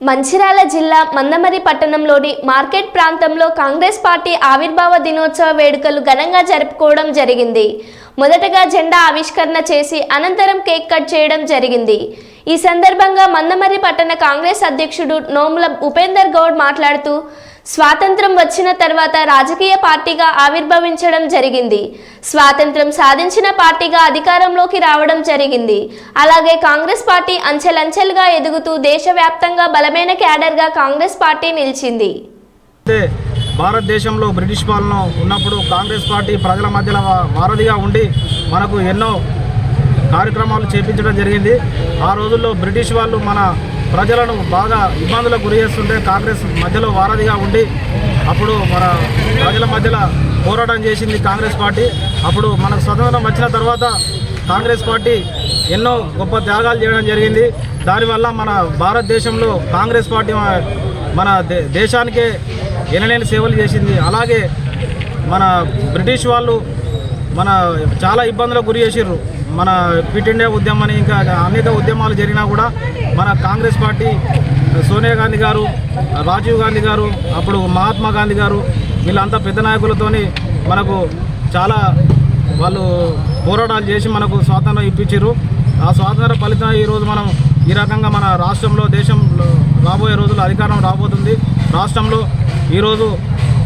మంచిర్యాల జిల్లా మందమరి పట్టణంలోని మార్కెట్ ప్రాంతంలో కాంగ్రెస్ పార్టీ ఆవిర్భావ దినోత్సవ వేడుకలు ఘనంగా జరుపుకోవడం జరిగింది. మొదటగా జెండా ఆవిష్కరణ చేసి అనంతరం కేక్ కట్ చేయడం జరిగింది. ఈ సందర్భంగా మందమరి పట్టణ కాంగ్రెస్ అధ్యక్షుడు నోముల ఉపేందర్ గౌడ్ మాట్లాడుతూ స్వాతంత్రం వచ్చిన తర్వాత రాజకీయ పార్టీగా ఆవిర్భవించడం జరిగింది. స్వాతంత్రం సాధించిన పార్టీగా అధికారంలోకి రావడం జరిగింది. అలాగే కాంగ్రెస్ పార్టీ అంచెలంచెలుగా ఎదుగుతూ దేశవ్యాప్తంగా బలమైన క్యాడర్గా కాంగ్రెస్ పార్టీ నిలిచింది. భారతదేశంలో బ్రిటిష్ పాలన ఉన్నప్పుడు కాంగ్రెస్ పార్టీ ప్రజల మధ్యలో వారధిగా ఉండి మనకు ఎన్నో కార్యక్రమాలు చేపించడం జరిగింది. ఆ రోజుల్లో బ్రిటిష్ వాళ్ళు మన ప్రజలను బాగా ఇబ్బందులకు గురి చేస్తుంటే కాంగ్రెస్ మధ్యలో వారధిగా ఉండి అప్పుడు మన ప్రజల మధ్యలో పోరాటం చేసింది కాంగ్రెస్ పార్టీ. అప్పుడు మనకు స్వతంత్రం వచ్చిన తర్వాత కాంగ్రెస్ పార్టీ ఎన్నో గొప్ప త్యాగాలు చేయడం జరిగింది. దానివల్ల మన భారతదేశంలో కాంగ్రెస్ పార్టీ మన- దే- దేశానికే ఎనలేని సేవలు చేసింది. అలాగే మన బ్రిటిష్ వాళ్ళు మన చాలా ఇబ్బందులకు గురి చేసిర్రు. మన క్విట్ ఇండియా ఉద్యమం అని ఇంకా అనేక ఉద్యమాలు జరిగినా కూడా మన కాంగ్రెస్ పార్టీ సోనియా గాంధీ గారు రాజీవ్ గాంధీ గారు అప్పుడు మహాత్మా గాంధీ గారు వీళ్ళంతా పెద్ద నాయకులతోని మనకు చాలా వాళ్ళు పోరాటాలు చేసి మనకు స్వాతంత్రం ఇప్పించారు ఆ స్వాతంత్ర ఫలితం ఈరోజు మనం ఈ రకంగా మన రాష్ట్రంలో దేశంలో రాబోయే రోజుల్లో అధికారం రాబోతుంది. రాష్ట్రంలో ఈరోజు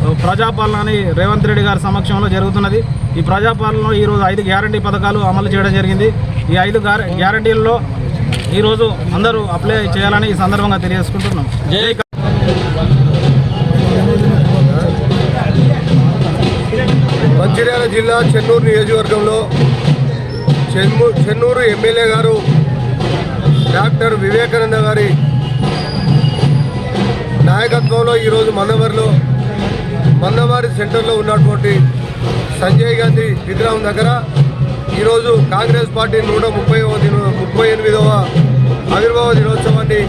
ప్రజాపాలన అని రేవంత్ రెడ్డి గారి సమక్షంలో జరుగుతున్నది. ఈ ప్రజాపాలనలో ఈరోజు ఐదు గ్యారంటీ పథకాలు అమలు చేయడం జరిగింది. ఈ ఐదు గ్యార- గ్యారంటీల్లో ఈరోజు అందరూ అప్లై చేయాలని ఈ సందర్భంగా తెలియజేసుకుంటున్నాం. జై మంచిర్యాల జిల్లా చెన్నూరు నియోజకవర్గంలో చెన్ను చెన్నూరు ఎమ్మెల్యే గారు డాక్టర్ వివేకానంద గారి నాయకత్వంలో ఈరోజు మందమరిలో మందమారి సెంటర్లో ఉన్నటువంటి సంజయ్ గాంధీ విగ్రహం దగ్గర ఈరోజు కాంగ్రెస్ పార్టీ నూట ముప్పై ముప్పై ఎనిమిదవ ఆవిర్భావ దినోత్సవాన్ని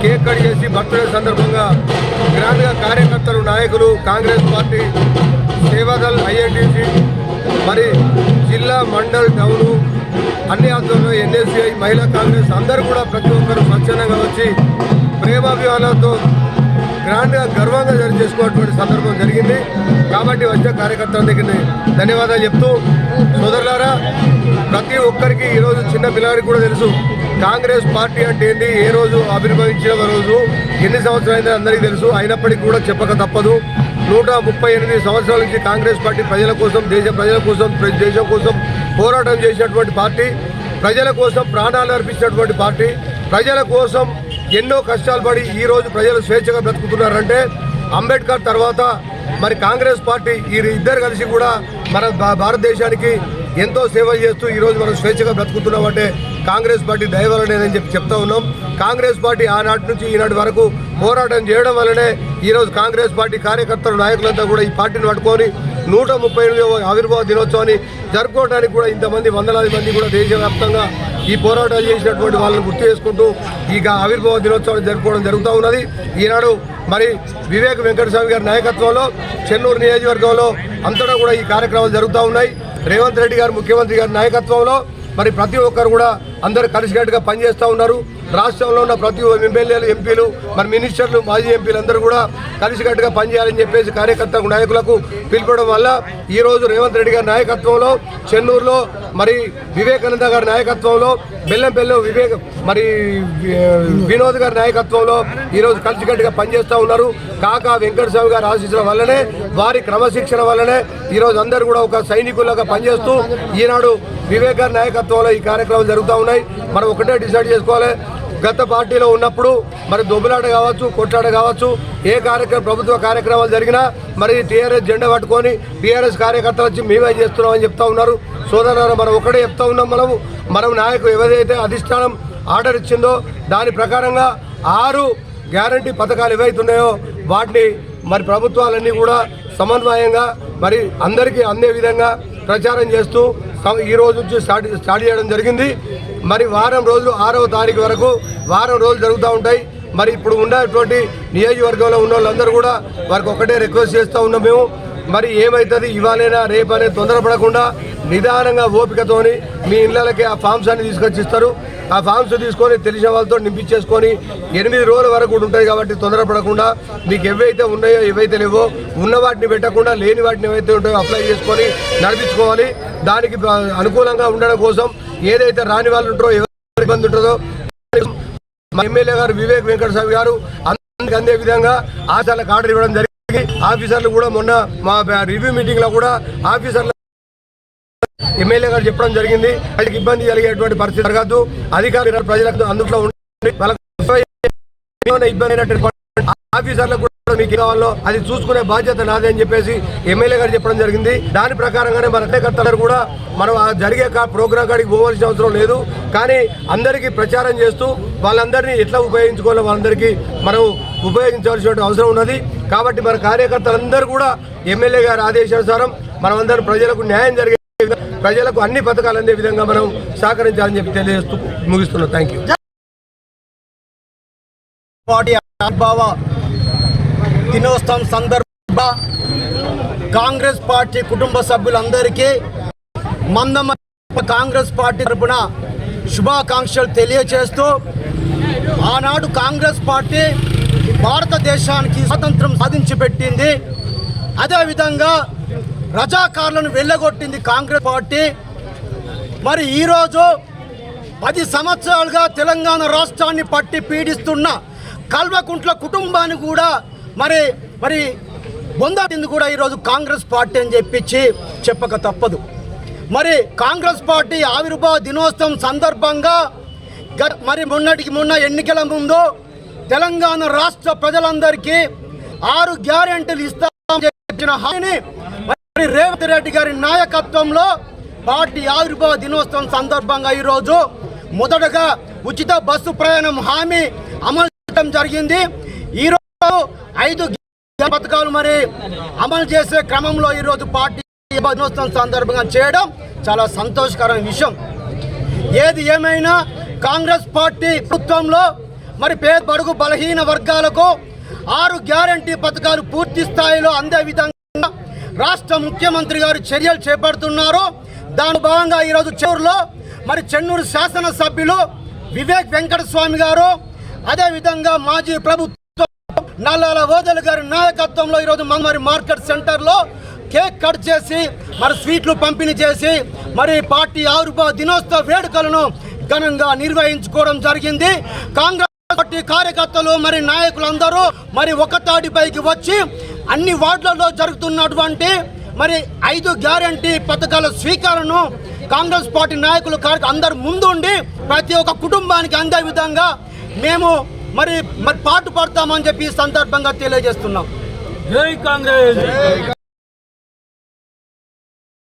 కేక్ కట్ చేసి బర్త్డే సందర్భంగా గ్రాండ్గా కార్యకర్తలు నాయకులు కాంగ్రెస్ పార్టీ సేవాదల్ ఐఎన్టీసీ మరి జిల్లా మండల్ టౌను అన్ని ఆధ్వర్యంలో ఎన్ఎస్సీఐ మహిళా కాంగ్రెస్ అందరూ కూడా ప్రతి ఒక్కరు స్వచ్ఛందంగా వచ్చి ప్రేమాభిమానాలతో గ్రాండ్గా గర్వంగా జరి చేసుకున్నటువంటి సందర్భం జరిగింది. కాబట్టి వచ్చే కార్యకర్తల దగ్గర ధన్యవాదాలు చెప్తూ సోదరులారా ప్రతి ఒక్కరికి ఈరోజు చిన్న పిల్లగాడికి కూడా తెలుసు కాంగ్రెస్ పార్టీ అంటే ఏంటి ఏ రోజు ఆవిర్భవించిన రోజు ఎన్ని సంవత్సరాలైతే అందరికీ తెలుసు అయినప్పటికీ కూడా చెప్పక తప్పదు. నూట ముప్పై ఎనిమిది సంవత్సరాల నుంచి కాంగ్రెస్ పార్టీ ప్రజల కోసం దేశ ప్రజల కోసం దేశం కోసం పోరాటం చేసినటువంటి పార్టీ ప్రజల కోసం ప్రాణాలు అర్పించినటువంటి పార్టీ ప్రజల కోసం ఎన్నో కష్టాలు పడి ఈ రోజు ప్రజలు స్వేచ్ఛగా బ్రతుకుతున్నారంటే అంబేద్కర్ తర్వాత మరి కాంగ్రెస్ పార్టీ ఈ ఇద్దరు కలిసి కూడా మన భా- భారతదేశానికి ఎంతో సేవ చేస్తూ ఈరోజు మనం స్వేచ్ఛగా బ్రతుకుతున్నామంటే కాంగ్రెస్ పార్టీ దయవలనేదని చెప్పి చెప్తా ఉన్నాం. కాంగ్రెస్ పార్టీ ఆనాటి నుంచి ఈనాటి వరకు పోరాటం చేయడం వల్లనే ఈరోజు కాంగ్రెస్ పార్టీ కార్యకర్తలు నాయకులంతా కూడా ఈ పార్టీని పట్టుకొని నూట ముప్పై ఎనిమిదవ ఆవిర్భావ దినోత్సవాన్ని జరుపుకోవడానికి కూడా ఇంతమంది వందలాది మంది కూడా దేశవ్యాప్తంగా ఈ పోరాటాలు చేసినటువంటి వాళ్ళని గుర్తు చేసుకుంటూ ఈ ఆవిర్భావ దినోత్సవాలు జరుపుకోవడం జరుగుతూ ఉన్నది. ఈనాడు మరి వివేక్ వెంకటస్వామి గారి నాయకత్వంలో చెన్నూరు నియోజకవర్గంలో అంతటా కూడా ఈ కార్యక్రమాలు జరుగుతూ ఉన్నాయి. రేవంత్ రెడ్డి గారు ముఖ్యమంత్రి గారి నాయకత్వంలో మరి ప్రతి ఒక్కరు కూడా అందరూ కలిసికట్టుగా పనిచేస్తూ ఉన్నారు. రాష్ట్రంలో ఉన్న ప్రతి ఎమ్మెల్యేలు ఎంపీలు మరి మినిస్టర్లు మాజీ ఎంపీలు అందరూ కూడా కలిసికట్టుగా పనిచేయాలని చెప్పేసి కార్యకర్తలకు నాయకులకు పిలిపడం వల్ల ఈరోజు రేవంత్ రెడ్డి గారి నాయకత్వంలో చెన్నూరులో మరి వివేకానంద గారి నాయకత్వంలో బెల్లంపల్లిలో వివేక్ మరి వినోద్ గారి నాయకత్వంలో ఈరోజు కలిసికట్టుగా పనిచేస్తూ ఉన్నారు. కాకా వెంకటస్వామి గారి ఆశీస్సుల వల్లనే వారి క్రమశిక్షణ వల్లనే ఈరోజు అందరూ కూడా ఒక సైనికులుగా పనిచేస్తూ ఈనాడు వివేక్ గారి నాయకత్వంలో ఈ కార్యక్రమాలు జరుగుతూ ఉన్నాయి. మనం ఒకటే డిసైడ్ చేసుకోవాలి. గత పార్టీలో ఉన్నప్పుడు మరి దొబ్బలాట కావచ్చు కొట్లాట కావచ్చు ఏ కార్యక్రమం ప్రభుత్వ కార్యక్రమాలు జరిగినా మరి టీఆర్ఎస్ జెండా పట్టుకొని టీఆర్ఎస్ కార్యకర్తలు వచ్చి మేమే చేస్తున్నామని చెప్తా ఉన్నారు. సోదరు మనం ఒకటే చెప్తా ఉన్నాం మనము. మనం నాయకులు ఏదైతే అధిష్టానం ఆర్డర్ ఇచ్చిందో దాని ప్రకారంగా ఆరు గ్యారంటీ పథకాలు ఏవైతున్నాయో వాటిని మరి ప్రభుత్వాలన్నీ కూడా సమన్వయంగా మరి అందరికీ అందే విధంగా ప్రచారం చేస్తూ ఈ రోజు నుంచి స్టార్ట్ స్టార్ట్ చేయడం జరిగింది. మరి వారం రోజులు ఆరవ తారీఖు వరకు వారం రోజులు జరుగుతూ ఉంటాయి. మరి ఇప్పుడు ఉన్నటువంటి నియోజకవర్గంలో ఉన్న వాళ్ళందరూ కూడా వారికి ఒకటే రిక్వెస్ట్ చేస్తూ ఉన్నాం మేము. మరి ఏమవుతుంది ఇవాళైనా రేపనే తొందరపడకుండా నిదానంగా ఓపికతోని మీ ఇళ్ళకి ఆ ఫామ్స్ అన్ని తీసుకొచ్చి ఇస్తారు. ఆ ఫామ్స్ తీసుకొని తెలిసిన వాళ్ళతో నింపించేసుకొని ఎనిమిది రోజుల వరకు కూడా ఉంటాయి కాబట్టి తొందరపడకుండా మీకు ఏవైతే ఉన్నాయో ఏవైతే లేవో ఉన్న వాటిని పెట్టకుండా లేని వాటిని ఏవైతే ఉంటాయో అప్లై చేసుకొని నడిపించుకోవాలి. దానికి అనుకూలంగా ఉండడం కోసం ఏదైతే రాని వాళ్ళు ఉంటారో ఎవరి ఇబ్బంది ఉంటుందో మా ఎమ్మెల్యే గారు వివేక్ వెంకట స్వామి గారు అందరికి అందే విధంగా ఆశాలకు ఆర్డర్ ఇవ్వడం జరిగింది. ఆఫీసర్లు కూడా మొన్న మా రివ్యూ మీటింగ్లో కూడా ఆఫీసర్లు ఎమ్మెల్యే గారు చెప్పడం జరిగింది. వాళ్ళకి ఇబ్బంది కలిగేటువంటి పరిస్థితి జరగదు. అధికారులు ప్రజలకు అందుట్లో ఉండి వాళ్ళకి ఏమైనా ఇబ్బంది అయినటువంటి ఆఫీసర్లకు కూడా మీకు కావాలో అది చూసుకునే బాధ్యత నాదే అని చెప్పేసి ఎమ్మెల్యే గారు చెప్పడం జరిగింది. దాని ప్రకారంగానే మన కార్యకర్తలు కూడా మనం ఆ జరిగే కా- ప్రోగ్రాం కాడికి పోవాల్సిన అవసరం లేదు. కానీ అందరికీ ప్రచారం చేస్తూ వాళ్ళందరినీ ఎట్లా ఉపయోగించుకోవాలో వాళ్ళందరికీ మనం ఉపయోగించవలసిన అవసరం ఉన్నది. కాబట్టి మన కార్యకర్తలందరూ కూడా ఎమ్మెల్యే గారి ఆదేశానుసారం మనం అందరం ప్రజలకు న్యాయం జరిగే ప్రజలకు అన్ని పథకాలు అందే విధంగా మనం సహకరించాలని చెప్పి తెలియజేస్తూ ముగిస్తున్నాం థ్యాంక్ యూ పార్టీ ఆవిర్భావ దినోత్సవం సందర్భ కాంగ్రెస్ పార్టీ కుటుంబ సభ్యులందరికీ మందమ కాంగ్రెస్ పార్టీ తరపున శుభాకాంక్షలు తెలియజేస్తూ ఆనాడు కాంగ్రెస్ పార్టీ భారతదేశానికి స్వాతంత్రం సాధించి పెట్టింది అదేవిధంగా రజాకారులను వెళ్ళగొట్టింది కాంగ్రెస్ పార్టీ. మరి ఈరోజు పది సంవత్సరాలుగా తెలంగాణ రాష్ట్రాన్ని పట్టి పీడిస్తున్న కల్వకుంట్ల కుటుంబాన్ని కూడా మరి మరి బొందాటింది కూడా ఈరోజు కాంగ్రెస్ పార్టీ అని చెప్పించి చెప్పక తప్పదు. మరి కాంగ్రెస్ పార్టీ ఆవిర్భావ దినోత్సవం సందర్భంగా గ- మరి మొన్నటికి మొన్న ఎన్నికల ముందు తెలంగాణ రాష్ట్ర ప్రజలందరికీ ఆరు గ్యారెంటీలు ఇస్తామని చెప్పిన హామీని మరి రేవంత్ రెడ్డి గారి నాయకత్వంలో పార్టీ ఆవిర్భావ దినోత్సవం సందర్భంగా ఈరోజు మొదటగా ఉచిత బస్సు ప్రయాణం హామీ అమలు చేయడం జరిగింది. ఈరోజు ఐదు పథకాలు మరి అమలు చేసే క్రమంలో ఈరోజు పార్టీ దినోత్సవం సందర్భంగా చేయడం చాలా సంతోషకరమైన విషయం. ఏది ఏమైనా కాంగ్రెస్ పార్టీ ప్రభుత్వంలో మరి పేద బడుగు బలహీన వర్గాలకు ఆరు గ్యారంటీ పథకాలు పూర్తి స్థాయిలో అందే విధంగా రాష్ట్ర ముఖ్యమంత్రి గారు చర్యలు చేపడుతున్నారు. దాని భాగంగా ఈరోజు చెన్నూరులో మరి చెన్నూరు శాసనసభ్యులు వివేక్ వెంకట స్వామి గారు అదేవిధంగా మాజీ ప్రభుత్వ నల్లాల ఓదలు గారి నాయకత్వంలో ఈరోజు మరి మార్కెట్ సెంటర్లో కేక్ కట్ చేసి మరి స్వీట్లు పంపిణీ చేసి మరి పార్టీ ఆవిర్భావ దినోత్సవ వేడుకలను ఘనంగా నిర్వహించుకోవడం జరిగింది. కాంగ్రెస్ పార్టీ కార్యకర్తలు మరి నాయకులందరూ మరి ఒకతాటిపైకి వచ్చి అన్ని వార్డులలో జరుగుతున్నటువంటి మరి ఐదు గ్యారంటీ పథకాల స్వీకారను కాంగ్రెస్ పార్టీ నాయకులు కార్య- అందరు ముందుండి ప్రతి ఒక్క కుటుంబానికి అందే విధంగా మేము మరి మరి పాటు పడతామని చెప్పి ఈ సందర్భంగా తెలియజేస్తున్నాం. జై కాంగ్రెస్!